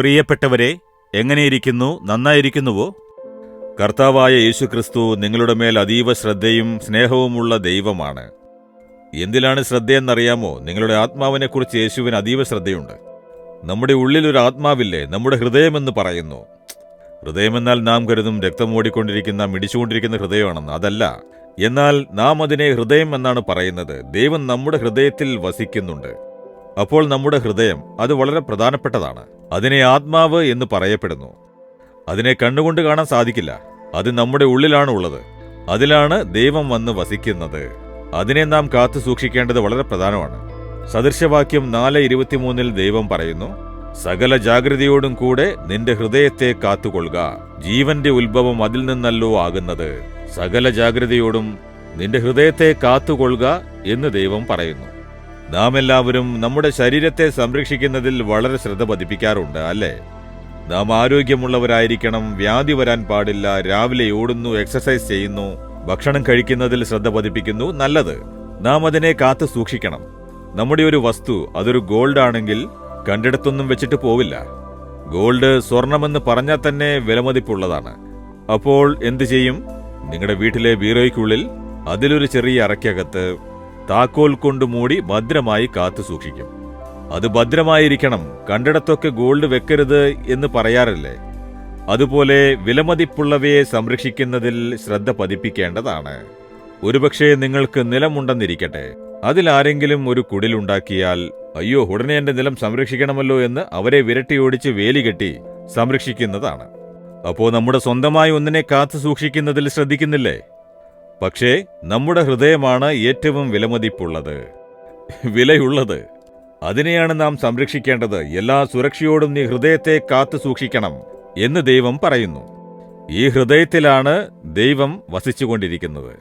പ്രിയപ്പെട്ടവരെ എങ്ങനെയിരിക്കുന്നു? നന്നായിരിക്കുന്നുവോ? കർത്താവായ യേശുക്രിസ്തു നിങ്ങളുടെ മേൽ അതീവ ശ്രദ്ധയും സ്നേഹവുമുള്ള ദൈവമാണ്. എന്തിലാണ് ശ്രദ്ധയെന്നറിയാമോ? നിങ്ങളുടെ ആത്മാവിനെക്കുറിച്ച് യേശുവിന് അതീവ ശ്രദ്ധയുണ്ട്. നമ്മുടെ ഉള്ളിൽ ഒരു ആത്മാവില്ലേ? നമ്മുടെ ഹൃദയമെന്ന് പറയുന്നു. ഹൃദയമെന്നാൽ നാം കരുതും രക്തം ഓടിക്കൊണ്ടിരിക്കുന്ന മിടിച്ചുകൊണ്ടിരിക്കുന്ന ഹൃദയമാണെന്ന്. അതല്ല. എന്നാൽ നാം അതിനെ ഹൃദയം എന്നാണ് പറയുന്നത്. ദൈവം നമ്മുടെ ഹൃദയത്തിൽ വസിക്കുന്നുണ്ട്. അപ്പോൾ നമ്മുടെ ഹൃദയം അത് വളരെ പ്രധാനപ്പെട്ടതാണ്. അതിനെ ആത്മാവ് എന്ന് പറയപ്പെടുന്നു. അതിനെ കണ്ണുകൊണ്ട് കാണാൻ സാധിക്കില്ല. അത് നമ്മുടെ ഉള്ളിലാണ് ഉള്ളത്. അതിലാണ് ദൈവം വന്ന് വസിക്കുന്നത്. അതിനെ നാം കാത്തു സൂക്ഷിക്കേണ്ടത് വളരെ പ്രധാനമാണ്. സദൃശവാക്യം നാല് ഇരുപത്തിമൂന്നിൽ ദൈവം പറയുന്നു സകല ജാഗ്രതയോടും കൂടെ നിന്റെ ഹൃദയത്തെ കാത്തുകൊള്ളുക. ജീവന്റെ ഉത്ഭവം അതിൽ നിന്നല്ലോ ആകുന്നത്. സകല ജാഗ്രതയോടും നിന്റെ ഹൃദയത്തെ കാത്തുകൊള്ളുക എന്ന് ദൈവം പറയുന്നു. നാം എല്ലാവരും നമ്മുടെ ശരീരത്തെ സംരക്ഷിക്കുന്നതിൽ വളരെ ശ്രദ്ധ പതിപ്പിക്കാറുണ്ട് അല്ലേ? നാം ആരോഗ്യമുള്ളവരായിരിക്കണം വ്യാധി വരാൻ പാടില്ല രാവിലെ ഓടുന്നു എക്സസൈസ് ചെയ്യുന്നു ഭക്ഷണം കഴിക്കുന്നതിൽ ശ്രദ്ധ പതിപ്പിക്കുന്നു നല്ലത്. നാം അതിനെ കാത്തു സൂക്ഷിക്കണം. നമ്മുടെ ഒരു വസ്തു അതൊരു ഗോൾഡ് ആണെങ്കിൽ കണ്ടിടത്തൊന്നും വെച്ചിട്ട് പോവില്ല. ഗോൾഡ് സ്വർണമെന്ന് പറഞ്ഞാൽ തന്നെ വിലമതിപ്പുള്ളതാണ്. അപ്പോൾ എന്തു ചെയ്യും? നിങ്ങളുടെ വീട്ടിലെ ബീറോയ്ക്കുള്ളിൽ അതിലൊരു ചെറിയ അറയ്ക്കകത്ത് താക്കോൽ കൊണ്ട് മൂടി ഭദ്രമായി കാത്തു സൂക്ഷിക്കും. അത് ഭദ്രമായിരിക്കണം. കണ്ടിടത്തൊക്കെ ഗോൾഡ് വെക്കരുത് എന്ന് പറയാറില്ലേ? അതുപോലെ വിലമതിപ്പുള്ളവയെ സംരക്ഷിക്കുന്നതിൽ ശ്രദ്ധ പതിപ്പിക്കേണ്ടതാണ്. ഒരുപക്ഷെ നിങ്ങൾക്ക് നിലമുണ്ടെന്നിരിക്കട്ടെ. അതിലാരെങ്കിലും ഒരു കുടിലുണ്ടാക്കിയാൽ അയ്യോ ഉടനെ എന്റെ നിലം സംരക്ഷിക്കണമല്ലോ എന്ന് അവരെ വിരട്ടിയോടിച്ച് വേലി കെട്ടി സംരക്ഷിക്കുന്നതാണ്. അപ്പോ നമ്മുടെ സ്വന്തമായി ഒന്നിനെ കാത്തു സൂക്ഷിക്കുന്നതിൽ ശ്രദ്ധിക്കുന്നില്ലേ? പക്ഷേ നമ്മുടെ ഹൃദയമാണ് ഏറ്റവും വിലമതിപ്പുള്ളത്. വിലയുള്ളത്. അതിനെയാണ് നാം സംരക്ഷിക്കേണ്ടത്. എല്ലാ സുരക്ഷയോടും നീ ഹൃദയത്തെ കാത്തു സൂക്ഷിക്കണം എന്ന് ദൈവം പറയുന്നു. ഈ ഹൃദയത്തിലാണ് ദൈവം വസിച്ചുകൊണ്ടിരിക്കുന്നത്.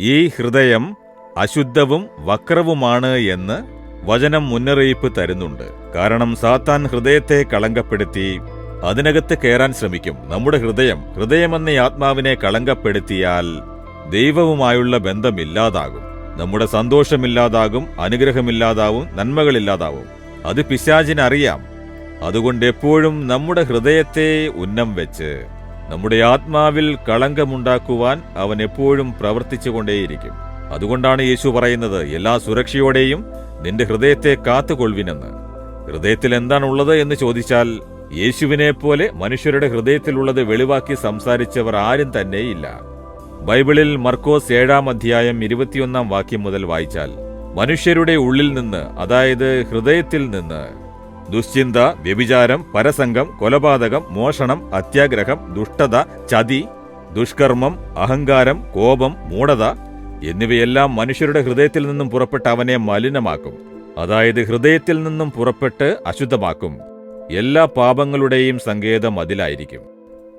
ഈ ഹൃദയം അശുദ്ധവും വക്രവുമാണ് എന്ന് വചനം മുന്നറിയിപ്പ് തരുന്നുണ്ട്. കാരണം സാത്താൻ ഹൃദയത്തെ കളങ്കപ്പെടുത്തി അതിനകത്ത് കയറാൻ ശ്രമിക്കും. നമ്മുടെ ഹൃദയം ഹൃദയമെന്ന ആത്മാവിനെ കളങ്കപ്പെടുത്തിയാൽ ദൈവവുമായുള്ള ബന്ധമില്ലാതാകും. നമ്മുടെ സന്തോഷമില്ലാതാകും അനുഗ്രഹമില്ലാതാവും നന്മകളില്ലാതാവും. അത് പിശാചിനറിയാം. അതുകൊണ്ട് എപ്പോഴും നമ്മുടെ ഹൃദയത്തെ ഉന്നം വെച്ച് നമ്മുടെ ആത്മാവിൽ കളങ്കമുണ്ടാക്കുവാൻ അവൻ എപ്പോഴും പ്രവർത്തിച്ചുകൊണ്ടേയിരിക്കും. അതുകൊണ്ടാണ് യേശു പറയുന്നത് എല്ലാ സുരക്ഷയോടെയും നിന്റെ ഹൃദയത്തെ കാത്തുകൊള്ളുവിനെന്ന്. ഹൃദയത്തിൽ എന്താണുള്ളത് എന്ന് ചോദിച്ചാൽ യേശുവിനെ പോലെ മനുഷ്യരുടെ ഹൃദയത്തിലുള്ളത് വെളിവാക്കി സംസാരിച്ചവർ ആരും തന്നെയില്ല. ബൈബിളിൽ മർക്കോസ് ഏഴാം അധ്യായം ഇരുപത്തിയൊന്നാം വാക്യം മുതൽ വായിച്ചാൽ മനുഷ്യരുടെ ഉള്ളിൽ നിന്ന് അതായത് ഹൃദയത്തിൽ നിന്ന് ദുശ്ചിന്ത വ്യഭിചാരം പരസംഗം കൊലപാതകം മോഷണം അത്യാഗ്രഹം ദുഷ്ടത ചതി ദുഷ്കർമ്മം അഹങ്കാരം കോപം മൂഢത എന്നിവയെല്ലാം മനുഷ്യരുടെ ഹൃദയത്തിൽ നിന്നും പുറപ്പെട്ട് അവനെ മലിനമാക്കും. അതായത് ഹൃദയത്തിൽ നിന്നും പുറപ്പെട്ട് അശുദ്ധമാക്കും. എല്ലാ പാപങ്ങളുടെയും സങ്കേതം അതിലായിരിക്കും.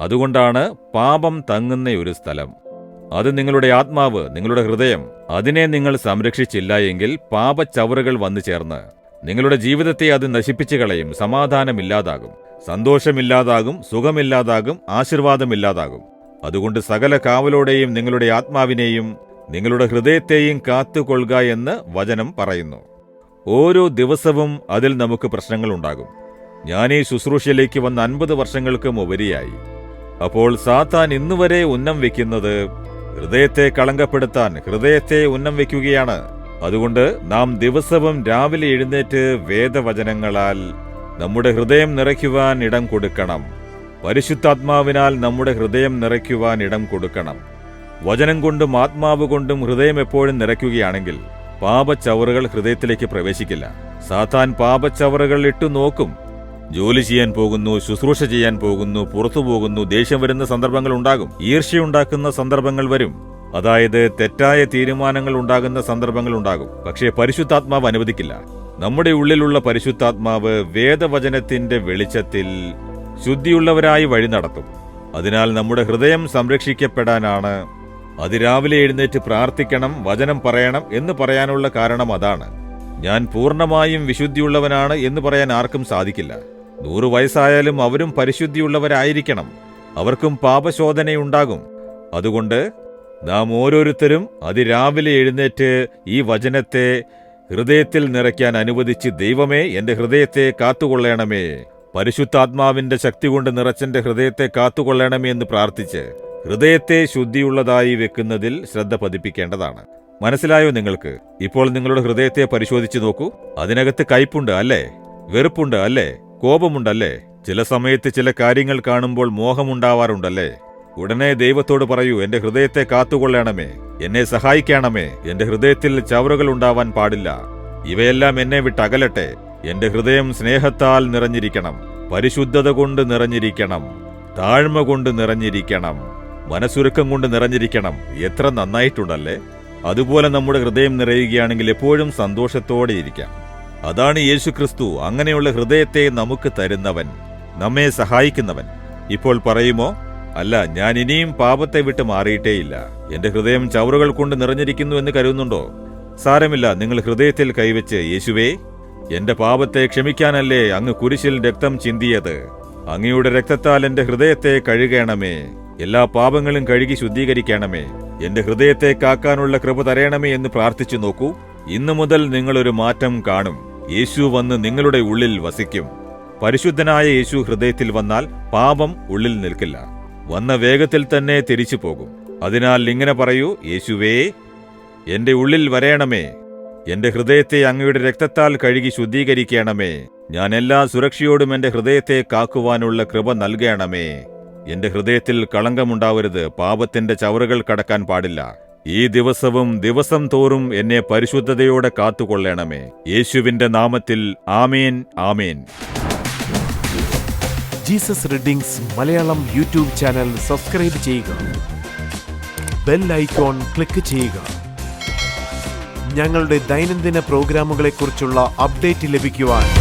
അതുകൊണ്ടാണ് പാപം തങ്ങുന്ന ഒരു സ്ഥലം. അത് നിങ്ങളുടെ ആത്മാവ് നിങ്ങളുടെ ഹൃദയം. അതിനെ നിങ്ങൾ സംരക്ഷിച്ചില്ല എങ്കിൽ പാപച്ചവറുകൾ വന്നു ചേർന്ന്. നിങ്ങളുടെ ജീവിതത്തെ അത് നശിപ്പിച്ചു കളയും സമാധാനമില്ലാതാകും. സന്തോഷമില്ലാതാകും സുഖമില്ലാതാകും ആശീർവാദമില്ലാതാകും. അതുകൊണ്ട് സകല കാവലോടെയും നിങ്ങളുടെ ആത്മാവിനെയും നിങ്ങളുടെ ഹൃദയത്തെയും കാത്തുകൊള്ളുക എന്ന് വചനം പറയുന്നു. ഓരോ ദിവസവും അതിൽ നമുക്ക് പ്രശ്നങ്ങളുണ്ടാകും ഞാൻ ഈ ശുശ്രൂഷയിലേക്ക് വന്ന അൻപത് വർഷങ്ങൾക്കും ഉപരിയായി. അപ്പോൾ സാത്താൻ ഇന്നുവരെ ഉന്നം വെക്കുന്നത് ഹൃദയത്തെ കളങ്കപ്പെടുത്താൻ ഹൃദയത്തെ ഉന്നം വയ്ക്കുകയാണ്. അതുകൊണ്ട് നാം ദിവസവും രാവിലെ എഴുന്നേറ്റ് വേദവചനങ്ങളാൽ നമ്മുടെ ഹൃദയം നിറയ്ക്കുവാൻ ഇടം കൊടുക്കണം. പരിശുദ്ധാത്മാവിനാൽ നമ്മുടെ ഹൃദയം നിറയ്ക്കുവാൻ ഇടം കൊടുക്കണം. വചനം കൊണ്ടും ആത്മാവ് കൊണ്ടും ഹൃദയം എപ്പോഴും നിറയ്ക്കുകയാണെങ്കിൽ പാപച്ചവറുകൾ ഹൃദയത്തിലേക്ക് പ്രവേശിക്കില്ല. സാത്താൻ പാപച്ചവറുകൾ ഇട്ടു നോക്കും ജോലി ചെയ്യാൻ പോകുന്നു ശുശ്രൂഷ ചെയ്യാൻ പോകുന്നു പുറത്തു പോകുന്നു ദേഷ്യം വരുന്ന സന്ദർഭങ്ങൾ ഉണ്ടാകും. ഈർഷ്യയുണ്ടാക്കുന്ന സന്ദർഭങ്ങൾ വരും. അതായത് തെറ്റായ തീരുമാനങ്ങൾ ഉണ്ടാകുന്ന സന്ദർഭങ്ങൾ ഉണ്ടാകും. പക്ഷേ പരിശുദ്ധാത്മാവ് അനുവദിക്കില്ല. നമ്മുടെ ഉള്ളിലുള്ള പരിശുദ്ധാത്മാവ് വേദവചനത്തിന്റെ വെളിച്ചത്തിൽ ശുദ്ധിയുള്ളവരായി വഴി നടത്തും. അതിനാൽ നമ്മുടെ ഹൃദയം സംരക്ഷിക്കപ്പെടാനാണ്. അതിരാവിലെ എഴുന്നേറ്റ് പ്രാർത്ഥിക്കണം വചനം പറയണം എന്ന് പറയാനുള്ള കാരണം അതാണ്. ഞാൻ പൂർണമായും വിശുദ്ധിയുള്ളവനാണ് എന്ന് പറയാൻ ആർക്കും സാധിക്കില്ല. നൂറു വയസ്സായാലും അവരും പരിശുദ്ധിയുള്ളവരായിരിക്കണം. അവർക്കും പാപശോധനയുണ്ടാകും. അതുകൊണ്ട് നാം ഓരോരുത്തരും അതിരാവിലെ എഴുന്നേറ്റ് ഈ വചനത്തെ ഹൃദയത്തിൽ നിറയ്ക്കാൻ അനുവദിച്ച് ദൈവമേ എന്റെ ഹൃദയത്തെ കാത്തുകൊള്ളണമേ. പരിശുദ്ധാത്മാവിന്റെ ശക്തി കൊണ്ട് നിറച്ചെന്റെ ഹൃദയത്തെ കാത്തുകൊള്ളണമേ എന്ന് പ്രാർത്ഥിച്ച് ഹൃദയത്തെ ശുദ്ധിയുള്ളതായി വെക്കുന്നതിൽ ശ്രദ്ധ പതിപ്പിക്കേണ്ടതാണ്. മനസ്സിലായോ നിങ്ങൾക്ക്? ഇപ്പോൾ നിങ്ങളുടെ ഹൃദയത്തെ പരിശോധിച്ചു നോക്കൂ. അതിനകത്ത് കയ്പുണ്ട് അല്ലേ? വെറുപ്പുണ്ട് അല്ലേ? കോപമുണ്ടല്ലേ? ചില സമയത്ത് ചില കാര്യങ്ങൾ കാണുമ്പോൾ മോഹമുണ്ടാവാറുണ്ടല്ലേ? ഉടനെ ദൈവത്തോട് പറയൂ എന്റെ ഹൃദയത്തെ കാത്തുകൊള്ളണമേ. എന്നെ സഹായിക്കണമേ. എന്റെ ഹൃദയത്തിൽ ചവറുകൾ ഉണ്ടാവാൻ പാടില്ല. ഇവയെല്ലാം എന്നെ വിട്ടകലട്ടെ. എന്റെ ഹൃദയം സ്നേഹത്താൽ നിറഞ്ഞിരിക്കണം. പരിശുദ്ധത കൊണ്ട് നിറഞ്ഞിരിക്കണം. താഴ്മ കൊണ്ട് നിറഞ്ഞിരിക്കണം. മനസ്സുരുക്കം കൊണ്ട് നിറഞ്ഞിരിക്കണം. എത്ര നന്നായിട്ടുണ്ടല്ലേ? അതുപോലെ നമ്മുടെ ഹൃദയം നിറയുകയാണെങ്കിൽ എപ്പോഴും സന്തോഷത്തോടെ ഇരിക്കാം അതാണ് യേശുക്രിസ്തു. അങ്ങനെയുള്ള ഹൃദയത്തെ നമുക്ക് തരുന്നവൻ നമ്മെ സഹായിക്കുന്നവൻ. ഇപ്പോൾ പറയുമോ അല്ല ഞാൻ ഇനിയും പാപത്തെ വിട്ട് മാറിയിട്ടേയില്ല. എന്റെ ഹൃദയം ചവറുകൾ കൊണ്ട് നിറഞ്ഞിരിക്കുന്നു എന്ന് കരുതുന്നുണ്ടോ? സാരമില്ല നിങ്ങൾ ഹൃദയത്തിൽ കൈവച്ച് യേശുവേ എന്റെ പാപത്തെ ക്ഷമിക്കാനല്ലേ അങ്ങ് കുരിശിൽ രക്തം ചിന്തിയത്? അങ്ങയുടെ രക്തത്താൽ എന്റെ ഹൃദയത്തെ കഴുകണമേ. എല്ലാ പാപങ്ങളും കഴുകി ശുദ്ധീകരിക്കണമേ. എന്റെ ഹൃദയത്തെ കാക്കാനുള്ള കൃപ തരയണമേ എന്ന് പ്രാർത്ഥിച്ചു നോക്കൂ. ഇന്നു മുതൽ നിങ്ങളൊരു മാറ്റം കാണും. യേശു വന്ന് നിങ്ങളുടെ ഉള്ളിൽ വസിക്കും. പരിശുദ്ധനായ യേശു ഹൃദയത്തിൽ വന്നാൽ പാപം ഉള്ളിൽ നിൽക്കില്ല. വന്ന വേഗത്തിൽ തന്നെ തിരിച്ചു പോകും. അതിനാൽ ഇങ്ങനെ പറയൂ യേശുവേ എന്റെ ഉള്ളിൽ വരയണമേ എന്റെ ഹൃദയത്തെ അങ്ങയുടെ രക്തത്താൽ കഴുകി ശുദ്ധീകരിക്കണമേ. ഞാൻ എല്ലാ സുരക്ഷയോടും എന്റെ ഹൃദയത്തെ കാക്കുവാനുള്ള കൃപ നൽകണമേ. എന്റെ ഹൃദയത്തിൽ കളങ്കമുണ്ടാവരുത്. പാപത്തിന്റെ ചവറുകൾ കടക്കാൻ പാടില്ല. ഈ ദിവസവും ദിവസം തോറും എന്നെ പരിശുദ്ധതയോടെ കാത്തുകൊള്ളണമേ. യേശുവിന്റെ നാമത്തിൽ ആമേൻ ആമേൻ. Jesus readings Malayalam YouTube channel subscribe ചെയ്യുക. ബെൽ ഐക്കോൺ ക്ലിക്ക് ചെയ്യുക. ഞങ്ങളുടെ ദൈനംദിന പ്രോഗ്രാമുകളെക്കുറിച്ചുള്ള അപ്ഡേറ്റ് ലഭിക്കുവാൻ